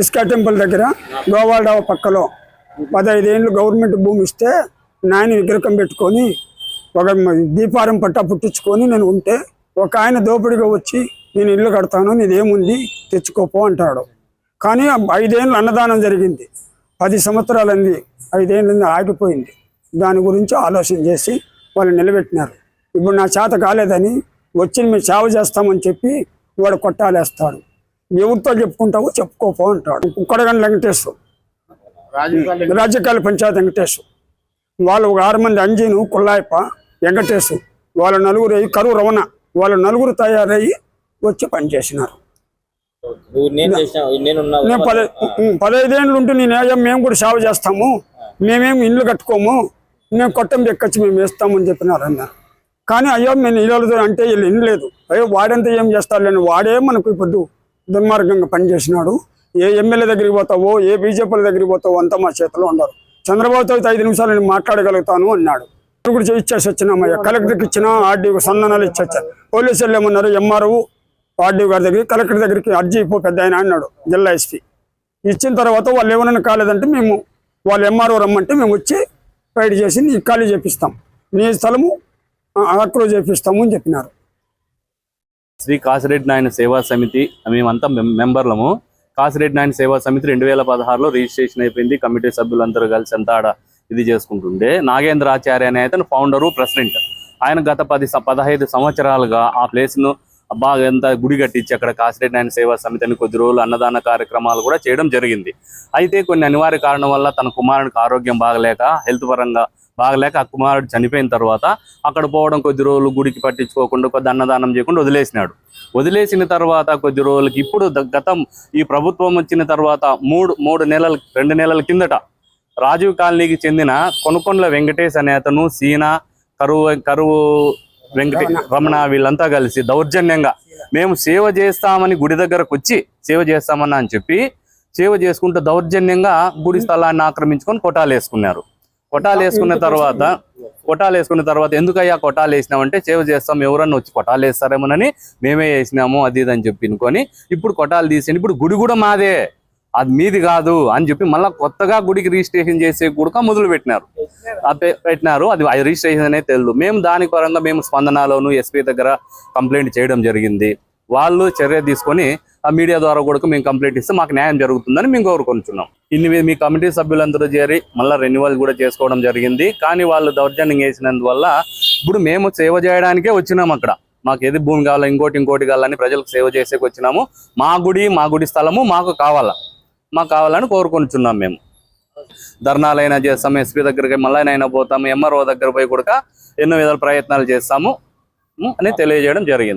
Iska temple దగ్గర గోవాల్డావ పక్కలో. పదహైదేళ్ళు government భూమి ఇస్తే నాయన విగ్రహం పెట్టుకొని ఒక దీపారం పట్టా పుట్టించుకొని నేను ఉంటే ఒక ఆయన దోపిడిగా వచ్చి నేను ఇల్లు కడతాను నీదేముంది తెచ్చుకోపో అంటాడు. కానీ ఐదేళ్ళు అన్నదానం జరిగింది. పది సంవత్సరాలంది ఐదేళ్ళు ఆగిపోయింది. దాని గురించి ఆలోచన చేసి వాళ్ళు నిలబెట్టినారు. ఇప్పుడు నా చేత కాలేదని వచ్చి మేము సేవ చేస్తామని చెప్పి వాడు కొట్టాలేస్తాడు. ఎవరితో చెప్పుకుంటావో చెప్పుకోపో అంటాడు. కుక్కడగండి వెంకటేశ్వరు. రాజకాల పంచాయతీ వెంకటేశ్ వాళ్ళు ఒక ఆరు మంది అంజీను కుల్లాయప్ప వెంకటేశ్ వాళ్ళ నలుగురు అయ్యి కరువు రమణ వాళ్ళ నలుగురు తయారయ్యి వచ్చి పనిచేసినారు. నేను నేను పద పదహైదేళ్ళు ఉంటే నేను అయ్యా మేము కూడా సేవ చేస్తాము. మేమేం ఇల్లు కట్టుకోము. మేము కొట్టం ఎక్కచ్చి మేము వేస్తామని చెప్పినారు అన్న కానీ అయ్యో మేము ఇల్లు అంటే వీళ్ళు వినలేదు అయ్యో వాడంతా ఏం చేస్తారులేని వాడే మనకు ఇప్పుడు దుర్మార్గంగా పనిచేసినాడు. ఏ ఎమ్మెల్యే దగ్గరికి పోతావో ఏ బీజేపీల దగ్గరికి పోతావో అంతా మా చేతిలో ఉండరు చంద్రబాబుతో అయితే ఐదు నిమిషాలు నేను మాట్లాడగలుగుతాను అన్నాడు. ఇప్పుడు కూడా ఇచ్చేసి వచ్చినామయ్యా. కలెక్టర్కి ఇచ్చినా ఆర్డీఓ సందనాలు ఇచ్చొచ్చారు పోలీసులు ఏమన్నారు? ఎంఆర్ఓ ఆర్డీఓ గారి దగ్గరికి కలెక్టర్ దగ్గరికి అర్జీ ఇపో పెద్ద ఆయన అన్నాడు జిల్లా ఎస్పీ. ఇచ్చిన తర్వాత వాళ్ళు ఏమైనా కాలేదంటే మేము వాళ్ళు ఎంఆర్ఓ రమ్మంటే మేము వచ్చి రైడ్ చేసి నీ ఖాళీ చేపిస్తాం. నీ స్థలము అక్కడ చేపిస్తాము అని చెప్పినారు. శ్రీ కాసిరెడ్డి నాయన సేవా సమితి మేమంతా మెంబర్లము. కాసిరెడ్డి నాయన సేవా సమితి రెండు వేల పదహారులో రిజిస్ట్రేషన్ అయిపోయింది. కమిటీ సభ్యులందరూ కలిసి అంతా ఆడ ఇది చేసుకుంటుండే. నాగేంద్ర ఆచార్య అనే అతను ఫౌండరు ప్రెసిడెంట్ ఆయన గత పది స- పదహైదు సంవత్సరాలుగా ఆ ప్లేస్ను బాగా ఎంత గుడి కట్టించి అక్కడ కాసిరెడ్డి నాయన సేవా సమితి అని కొద్ది రోజులు అన్నదాన కార్యక్రమాలు కూడా చేయడం జరిగింది. అయితే కొన్ని అనివార్య కారణం వల్ల తన కుమారునికి ఆరోగ్యం బాగలేక హెల్త్ పరంగా బాగలేక ఆ కుమారుడు చనిపోయిన తర్వాత అక్కడ పోవడం కొద్ది రోజులు గుడికి పట్టించుకోకుండా కొద్ది అన్నదానం చేయకుండా వదిలేసినాడు. వదిలేసిన తర్వాత కొద్ది రోజులకి ఇప్పుడు గతం ఈ ప్రభుత్వం వచ్చిన తర్వాత మూడు మూడు నెలల రెండు నెలల కిందట రాజీవ్ కాలనీకి చెందిన కొనుకొండల వెంకటేష్ అనే అతను సీనా కరువు కరువు వెంకటే రమణ. వీళ్ళంతా కలిసి దౌర్జన్యంగా మేము సేవ చేస్తామని గుడి దగ్గరకు వచ్చి సేవ చేస్తామని అని చెప్పి సేవ చేసుకుంటూ దౌర్జన్యంగా గుడి స్థలాన్ని ఆక్రమించుకొని కొటాలు వేసుకున్నారు. కొటాలు వేసుకున్న తర్వాత కొటాలు వేసుకున్న తర్వాత ఎందుకయ్యా కొటాలు వేసినామంటే సేవ చేస్తాం ఎవరన్నా వచ్చి కొటాలు వేస్తారేమోనని మేమే వేసినాము అది ఇది అని చెప్పి అనుకొని ఇప్పుడు కొటాలు తీసేయండి. ఇప్పుడు గుడి కూడా మాదే అది మీది కాదు అని చెప్పి మళ్ళీ కొత్తగా గుడికి రిజిస్ట్రేషన్ చేసే కూడా మొదలు పెట్టినారు. పెట్టినారు అది రిజిస్ట్రేషన్ అనేది తెలియదు. మేము దాని పరంగా మేము స్పందనలోను ఎస్పీ దగ్గర కంప్లైంట్ చేయడం జరిగింది. వాళ్ళు చర్య తీసుకొని ఆ మీడియా ద్వారా కూడా మేము కంప్లైంట్ ఇస్తే మాకు న్యాయం జరుగుతుందని మేము కోరుకుంటున్నాం. ఇన్ని మీ- కమిటీ సభ్యులందరూ చేరి మళ్ళీ రెన్యువల్ కూడా చేసుకోవడం జరిగింది. కానీ వాళ్ళు దౌర్జన్యం చేసినందువల్ల ఇప్పుడు మేము సేవ చేయడానికే వచ్చినాం అక్కడ. మాకు ఏది భూమి కావాలా ఇంకోటి ఇంకోటి కావాలని ప్రజలకు సేవ చేసేకి వచ్చినాము. మా గుడి మా గుడి స్థలము మాకు కావాలా? మాకు కావాలని కోరుకొనిచున్నాం మేము. ధర్నాలైనా చేస్తాము ఎస్పీ దగ్గరికి మళ్ళీ పోతాము ఎంఆర్ఓ దగ్గర పోయి కూడా ఎన్నో విధాల ప్రయత్నాలు చేస్తాము అని తెలియజేయడం జరిగింది.